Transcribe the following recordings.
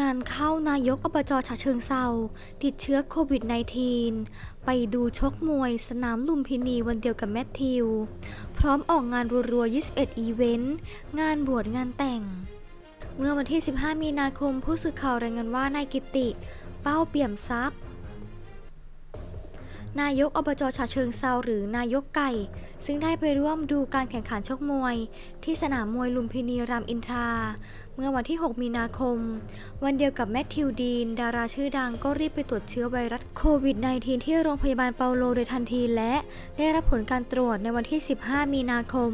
งานเข้านายกอบจฉะเชิงเซาติดเชื้อโควิด -19 ไปดูชกมวยสนามลุมพินีวันเดียวกับแมทธิว พร้อมออกงานรัวๆ 21 อีเวนต์ งานบวชงานแต่ง เมื่อวันที่ 15 มีนาคมผู้สื่อข่าวรายงานว่านายกิติ เป้าเปี่ยมทรัพย์ นายกอบจฉะเชิงเซาหรือนายกไก่ ซึ่งได้ไปร่วมดูการแข่งขันชกมวย ที่สนามมวยลุมพินีรามอินทรา เมื่อวันที่ 6 มีนาคม วันเดียวกับแมทธิวดีน ดาราชื่อดังก็รีบไปตรวจเชื้อไวรัสโควิด -19 ที่โรงพยาบาลเปาโลโดยทันทีและ ได้รับผลการตรวจในวันที่ 15 มีนาคม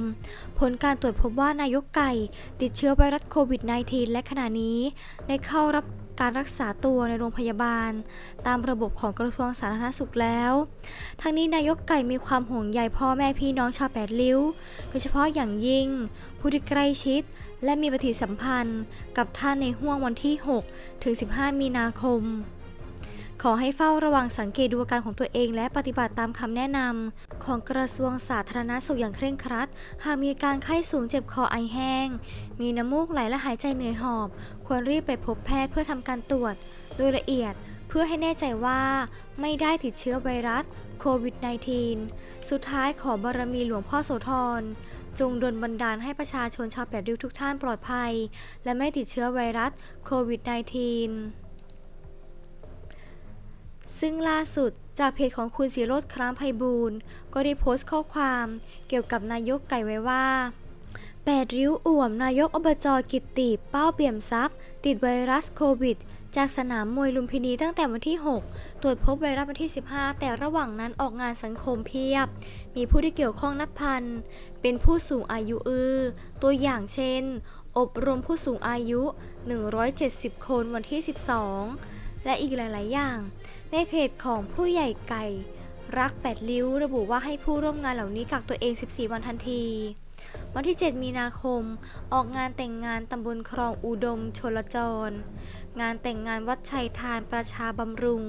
ผลการตรวจพบว่านายกไก่ ติดเชื้อไวรัสโควิด -19 และขณะนี้ได้เข้ารับ การรักษาตัวในโรงพยาบาล ตามระบบของกระทรวงสาธารณสุขแล้ว ทั้งนี้นายกไก่มีความห่วงใยพ่อแม่พี่น้องชาวแปดริ้ว โดยเฉพาะอย่างยิ่ง ผู้ที่ใกล้ชิด และมีปฏิสัมพันธ์กับท่านในห่วงวันที่ 6 ถึง 15 มีนาคม ขอให้เฝ้าระวังสังเกตดูอาการของตัวเอง และปฏิบัติตามคำแนะนำของกระทรวงสาธารณสุขอย่างเคร่งครัด หากมีการไข้สูงเจ็บคอไอแห้ง มีน้ำมูกไหลและหายใจเหนื่อยหอบ ควรรีบไปพบแพทย์เพื่อทำการตรวจ โดยละเอียดเพื่อให้แน่ใจว่าไม่ได้ติดเชื้อไวรัสโควิด -19 สุดท้ายขอบารมีหลวงพ่อโสธรจงดลบันดาลให้ประชาชนชาวแปดริ้วทุกท่านปลอดภัย และไม่ติดเชื้อไวรัสโควิด -19 ซึ่งล่าสุดจากเพจของคุณศิโรธครามไพบูลก็ได้โพสต์ข้อความเกี่ยวกับนายกไก่ไว้ว่าแปดริ้วอ่วมนายกอบจกิตติเป้าเปี่ยมทรัพย์ ติดไวรัสโควิด จากสนามมวยลุมพินีตั้งแต่วันที่ 6 ตรวจพบไวรัสวันที่ 15 แต่ระหว่างนั้นออกงานสังคมเพียบ มีผู้ที่เกี่ยวข้องนับพัน เป็นผู้สูงอายุอือ ตัวอย่างเช่น อบรมผู้สูงอายุ 170 คนวันที่ 12 และอีกหลาย ๆ อย่าง ในเพจของผู้ใหญ่ไก่ รักแปดริ้ว ระบุว่าให้ผู้ร่วมงานเหล่านี้กักตัวเอง 14 วันทันที วันที่ 7 มีนาคม ออกงานแต่งงานตำบลครองอุดมชลจร งานแต่งงานวัดชัยทานประชาบำรุง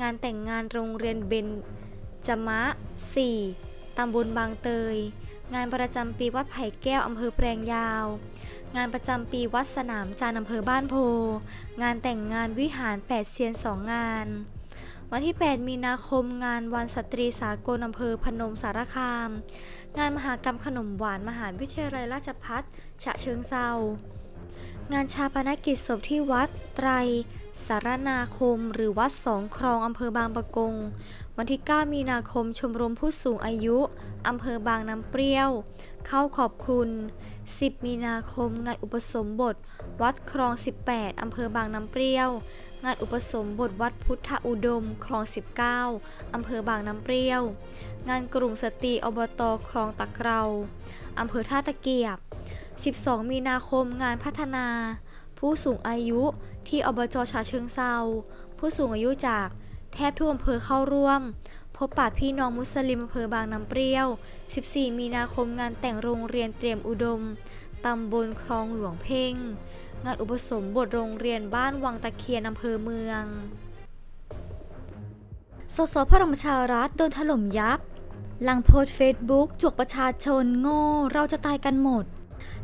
งานแต่งงานโรงเรียนเบนจมะ 4ตำบลบางเตย งานประจำปีวัดไผ่แก้วอำเภอแปลงยาว งานประจำปีวัดสนามจานอำเภอบ้านโพ งานแต่งงานวิหารแปดเซียนสองงาน วันที่ 8 มีนาคมงานวันสตรีสากลอำเภอพนมสารคาม งานมหากรรมขนมหวานมหาวิทยาลัยราชพัฒฉะเชิงเซางานชาปนกิจศพที่วัดไตรสารนาคม หรือวัดสองครองอำเภอบางปะกง วันที่ 9 มีนาคมชมรมผู้สูงอายุอำเภอบางน้ำเปรี้ยว เข้าขอบคุณ 10 มีนาคม งานอุปสมบท วัดคลอง 18 อำเภอบางน้ำเปรี้ยว งานอุปสมบทวัดพุทธอุดม คลอง 19 อำเภอบางน้ำเปรี้ยว งานกลุ่มสตรีอบตคลองตะเกราอำเภอท่าตะเกียบ 12 มีนาคม งานพัฒนา ผู้สูงอายุที่อบจฉะเชิงเซาผู้สูงอายุจากแทบทั่วอำเภอเข้าร่วม พบปะพี่น้องมุสลิมอำเภอบางน้ำเปรี้ยว 14 มีนาคมงานแต่งโรงเรียนเตรียมอุดม ตำบลคลองหลวงเพ่ง งานอุปสมบทโรงเรียนบ้านวังตะเคียนอำเภอเมือง สสพลังประชารัฐโดนถล่มยับ หลังโพสเฟซบุ๊กจวกประชาชนโง่ เราจะตายกันหมด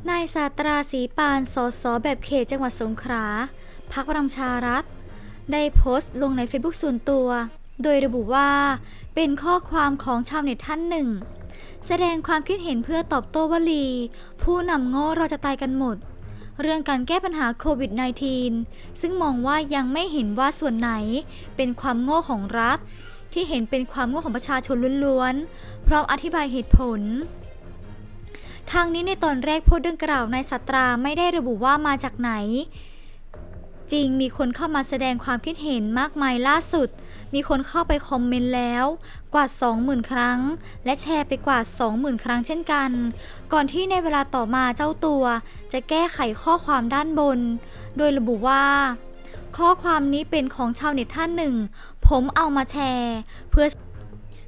นายสาตราสีปาน สสแบบเขตจังหวัดสงขลาพักพลังประชารัฐ ได้โพสต์ลงในเฟซบุ๊กส่วนตัว โดยระบุว่า เป็นข้อความของชาวเน็ตท่านหนึ่ง แสดงความคิดเห็นเพื่อตอบโต้วลี ผู้นำโง่เราจะตายกันหมด เรื่องการแก้ปัญหาโควิด -19 ซึ่งมองว่ายังไม่เห็นว่าส่วนไหนเป็นความโง่ของรัฐ ที่เห็นเป็นความโง่ของประชาชนล้วนๆ พร้อมอธิบายเหตุผลทางนี้ในตอนแรกพูดเรื่องกล่าวนายสัตราไม่ได้ระบุว่ามาจากไหน จริงมีคนเข้ามาแสดงความคิดเห็นมากมายล่าสุด มีคนเข้าไปคอมเมนต์แล้วกว่า 20,000 ครั้ง และแชร์ไปกว่า 20,000 ครั้งเช่นกัน ก่อนที่ในเวลาต่อมาเจ้าตัวจะแก้ไขข้อความด้านบน โดยระบุว่า ข้อความนี้เป็นของชาวเน็ตท่านหนึ่ง ผมเอามาแชร์เพื่อ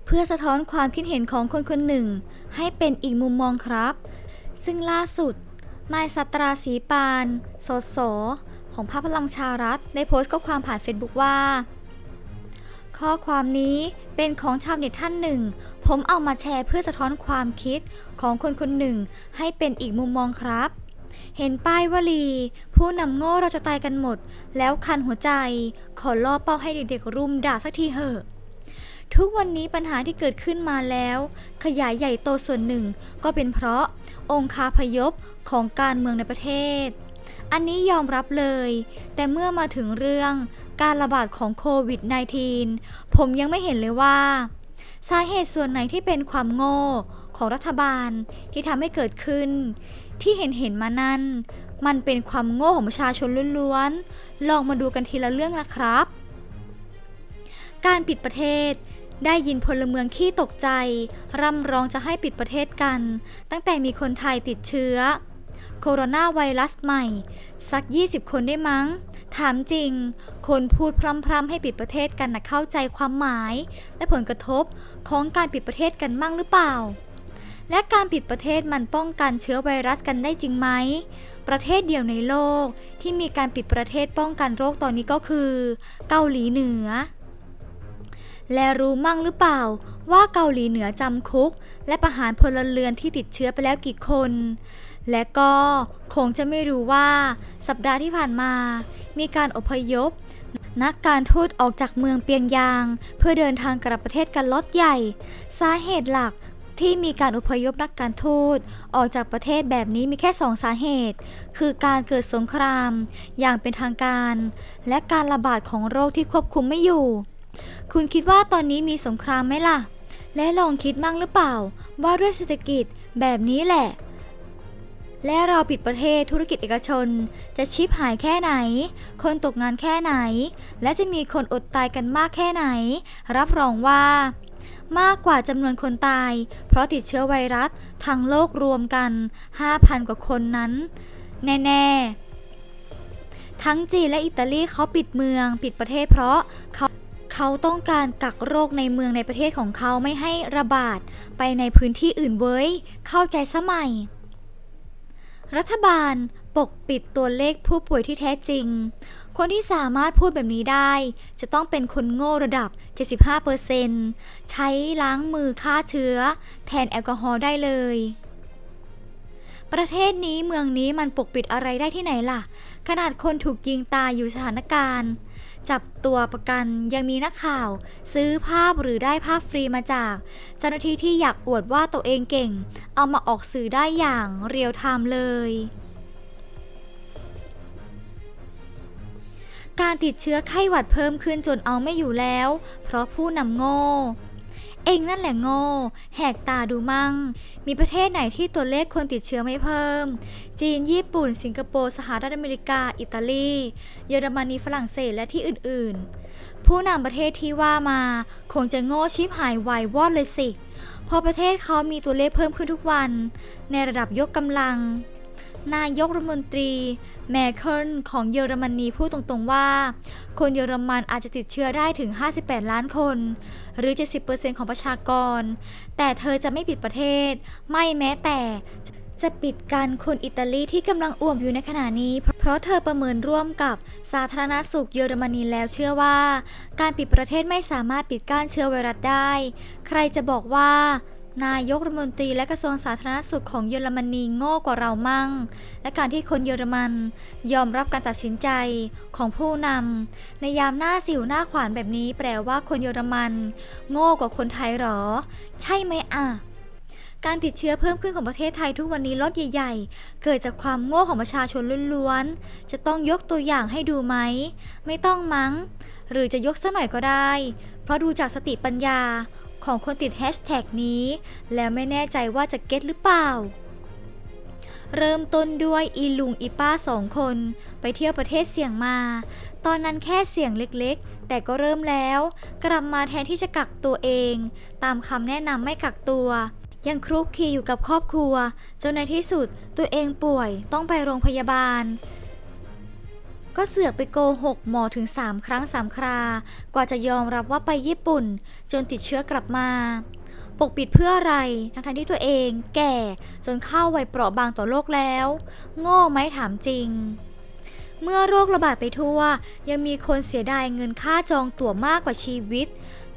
เพื่อสะท้อนความคิดเห็นของคนคนหนึ่ง ให้เป็นอีกมุมมองครับ ซึ่งล่าสุด นายสัตราศรีปาน สส ของพรรคพลังชารัฐ ได้โพสต์ข้อความผ่านเฟซบุ๊กว่า ข้อความนี้เป็นของชาวเน็ตท่านหนึ่ง ผมเอามาแชร์เพื่อสะท้อนความคิดของคนคนหนึ่ง ให้เป็นอีกมุมมองครับ เห็นป้ายวลี ผู้นำโง่เราจะตายกันหมด แล้วคันหัวใจ ขอล่อเป้าให้เด็กๆรุมด่าสักทีเหอะ ทุกวันนี้ปัญหาที่เกิดขึ้นมาแล้ว ขยายใหญ่โตส่วนหนึ่ง ก็เป็นเพราะองคาพยพของการเมืองในประเทศ อันนี้ยอมรับเลย แต่เมื่อมาถึงเรื่องการระบาดของโควิด -19 ผมยังไม่เห็นเลยว่า สาเหตุส่วนไหนที่เป็นความโง่ของรัฐบาลที่ทำให้เกิดขึ้น ที่เห็นเห็นมานั่น มันเป็นความโง่ของประชาชนล้วนๆ ลองมาดูกันทีละเรื่องนะครับ การปิดประเทศได้ยินพลเมืองขี้ตกใจ ร่ำร้องจะให้ปิดประเทศกัน ตั้งแต่มีคนไทยติดเชื้อ โคโรนาไวรัสใหม่ สัก 20 คนได้มั้ง ถามจริง คนพูดพร่ำๆให้ปิดประเทศกันนะเข้าใจความหมาย และผลกระทบของการปิดประเทศกันมั่งหรือเปล่า และการปิดประเทศมันป้องกันเชื้อไวรัสกันได้จริงไหม ประเทศเดียวในโลกที่มีการปิดประเทศป้องกันโรคตอนนี้ก็คือ เกาหลีเหนือและรู้มั่งหรือเปล่า ว่าเกาหลีเหนือจำคุก และประหารพลเรือนที่ติดเชื้อไปแล้วกี่คน และก็คงจะไม่รู้ว่าสัปดาห์ที่ผ่านมา มีการอพยพ นักการทูตออกจากเมืองเปียงยาง เพื่อเดินทางกลับประเทศกันล็อตใหญ่ สาเหตุหลักที่มีการอพยพนักการทูตออกจากประเทศแบบนี้มีแค่สองสาเหตุ คือการเกิดสงครามอย่างเป็นทางการ และการระบาดของโรคที่ควบคุมไม่อยู่ คุณคิดว่าตอนนี้มีสงครามไหมล่ะ และลองคิดมั่งหรือเปล่า ว่าด้วยเศรษฐกิจแบบนี้แหละ และเราปิดประเทศธุรกิจเอกชน จะชิปหายแค่ไหน คนตกงานแค่ไหน และจะมีคนอดตายกันมากแค่ไหน รับรองว่า มากกว่าจำนวนคนตาย เพราะติดเชื้อไวรัสทั้งโลกรวมกัน 5,000 กว่าคนนั้น แน่ๆ ทั้งจีนและอิตาลีเขาปิดเมือง ปิดประเทศเพราะเขาเขาต้องการกักโรคในเมืองในประเทศของเขาไม่ให้ระบาดไปในพื้นที่อื่นเว้ย เข้าใจสมัย รัฐบาลปกปิดตัวเลขผู้ป่วยที่แท้จริง คนที่สามารถพูดแบบนี้ได้ จะต้องเป็นคนโง่ระดับ 75%ใช้ล้างมือฆ่าเชื้อ แทนแอลกอฮอล์ได้เลย ประเทศนี้เมืองนี้มันปกปิดอะไรได้ที่ไหนล่ะ ขนาดคนถูกยิงตายอยู่สถานการณ์ จับตัวประกันยังมีนักข่าว ซื้อภาพหรือได้ภาพฟรีมาจาก เจ้าหน้าที่ที่อยากอวดว่าตัวเองเก่ง เอามาออกสื่อได้อย่างเรียลไทม์เลยการติดเชื้อไข้หวัดเพิ่มขึ้นจนเอาไม่อยู่แล้ว เพราะผู้นำโง่ เองนั่นแหละโง่ แหกตาดูมั่ง มีประเทศไหนที่ตัวเลขคนติดเชื้อไม่เพิ่ม จีน ญี่ปุ่น สิงคโปร์ สหรัฐอเมริกา อิตาลี เยอรมนี ฝรั่งเศส และที่อื่นๆ ผู้นำประเทศที่ว่ามา คงจะโง่ชิบหายวายวอดเลยสิ เพราะประเทศเขามีตัวเลขเพิ่มขึ้นทุกวัน ในระดับยกกำลัง นายกรัฐมนตรีแมเคิลของเยอรมนีพูดตรงๆว่า คนเยอรมันอาจจะติดเชื้อได้ถึง 58 ล้านคน หรือ 70%ของประชากร แต่เธอจะไม่ปิดประเทศ ไม่แม้แต่จะปิดการคนอิตาลีที่กำลังอ่วมอยู่ในขณะนี้ เพราะเธอประเมินร่วมกับสาธารณสุขเยอรมนีแล้วเชื่อว่า การปิดประเทศไม่สามารถปิดกั้นเชื้อไวรัสได้ ใครจะบอกว่า นายกรัฐมนตรีและกระทรวงสาธารณสุขของเยอรมนีโง่กว่าเรามั่ง และการที่คนเยอรมันยอมรับการตัดสินใจของผู้นำในยามหน้าสิวหน้าขวานแบบนี้แปลว่าคนเยอรมันโง่กว่าคนไทยหรอ ใช่ไหมอะการติดเชื้อเพิ่มขึ้นของประเทศไทยทุกวันนี้ลดใหญ่ๆ เกิดจากความโง่ของประชาชนล้วนๆ จะต้องยกตัวอย่างให้ดูไหม ไม่ต้องมั้ง หรือจะยกสักหน่อยก็ได้ เพราะดูจากสติปัญญา ของคนติดแฮชแท็กนี้ แล้วไม่แน่ใจว่าจะเก็ตหรือเปล่า เริ่มต้นด้วยอีลุงอีป้าสองคน ไปเที่ยวประเทศเสี่ยงมา ตอนนั้นแค่เสี่ยงเล็กๆ แต่ก็เริ่มแล้ว กลับมาแทนที่จะกักตัวเอง ตามคำแนะนำไม่กักตัวยังคลุกคลีอยู่กับครอบครัว จนในที่สุดตัวเองป่วยต้องไปโรงพยาบาล ก็เสือกไปโกหกหมอถึง 3 ครั้ง 3 ครา กว่าจะยอมรับว่าไปญี่ปุ่น จนติดเชื้อกลับมา ปกปิดเพื่ออะไร ทั้งที่ตัวเองแก่จนเข้าวัยเปราะบางต่อโลกแล้ว โง่ไหมถามจริง เมื่อโรคระบาดไปทั่ว ยังมีคนเสียดายเงินค่าจองตั๋วมากกว่าชีวิต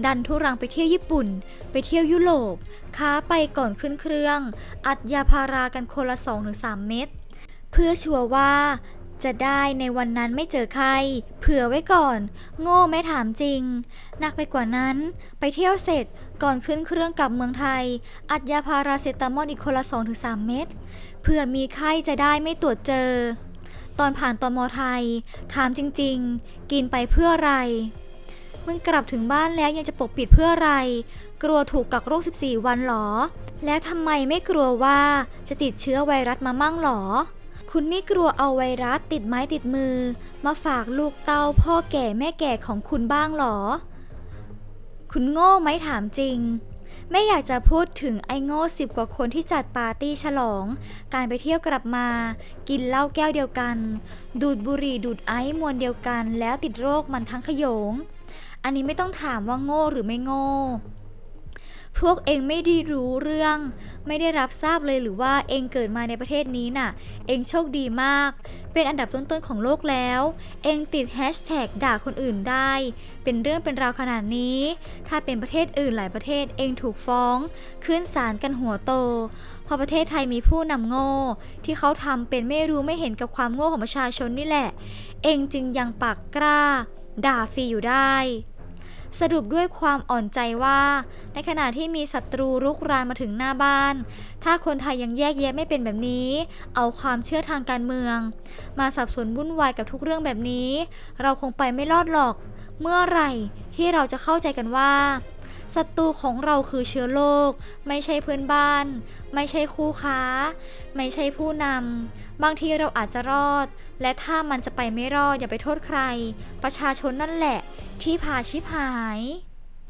ดันทุรังไปเที่ยวญี่ปุ่น ไปเที่ยวยุโรปค้าไปก่อนขึ้นเครื่อง อัดยาพารากันคนละ 2-3 เม็ดเพื่อชัวร์ว่า จะได้ในวันนั้นไม่เจอใคร เผื่อไว้ก่อน โง่ไม่ถามจริง หนักไปกว่านั้น ไปเที่ยวเสร็จก่อนขึ้นเครื่องกลับเมืองไทย อัดยาพาราเซตามอลอีกคนละ 2-3 เม็ดเผื่อมีไข้จะได้ไม่ตรวจเจอ ตอนผ่านตอมอไทย ถามจริง ๆ กินไปเพื่ออะไร มึงกลับถึงบ้านแล้วยังจะปกปิดเพื่ออะไร กลัวถูกกักโรค 14 วันหรอ แล้วทำไมไม่กลัวว่าจะติดเชื้อไวรัสมามั่งหรอ คุณไม่กลัวเอาไวรัสติดไม้ติดมือ มาฝากลูกเต้าพ่อแก่แม่แก่ของคุณบ้างหรอ คุณโง่ไหมถามจริง ไม่อยากจะพูดถึงไอ้โง่สิบกว่าคนที่จัดปาร์ตี้ฉลอง การไปเที่ยวกลับมา กินเหล้าแก้วเดียวกัน ดูดบุหรี่ดูดไอซ์มวลเดียวกัน แล้วติดโรคมันทั้งขยง อันนี้ไม่ต้องถามว่าโง่หรือไม่โง่ พวกเองไม่ได้รู้เรื่อง ไม่ได้รับทราบเลยหรือว่าเองเกิดมาในประเทศนี้น่ะ เองโชคดีมาก เป็นอันดับต้นๆของโลกแล้ว เองติดแฮชแท็กด่าคนอื่นได้ เป็นเรื่องเป็นราวขนาดนี้ ถ้าเป็นประเทศอื่นหลายประเทศเองถูกฟ้องขึ้นศาลกันหัวโตพราะประเทศไทยมีผู้นำโง่ ที่เขาทำเป็นไม่รู้ไม่เห็นกับความโง่ของประชาชนนี่แหละ เองจึงยังปากกล้า ด่าฟรีอยู่ได้ สรุปด้วยความอ่อนใจว่า ในขณะที่มีศัตรูรุกรานมาถึงหน้าบ้าน ถ้าคนไทยยังแยกแยะไม่เป็นแบบนี้ เอาความเชื่อทางการเมือง มาสับสนวุ่นวายกับทุกเรื่องแบบนี้ เราคงไปไม่รอดหรอก เมื่อไหร่ที่เราจะเข้าใจกันว่า ศัตรูของเราคือเชื้อโรคไม่ใช่เพื่อนบ้าน ไม่ใช่คู่ค้า ไม่ใช่ผู้นำบางทีเราอาจจะรอด และถ้ามันจะไปไม่รอดอย่าไปโทษใคร ประชาชนนั่นแหละ ที่พาชิบหาย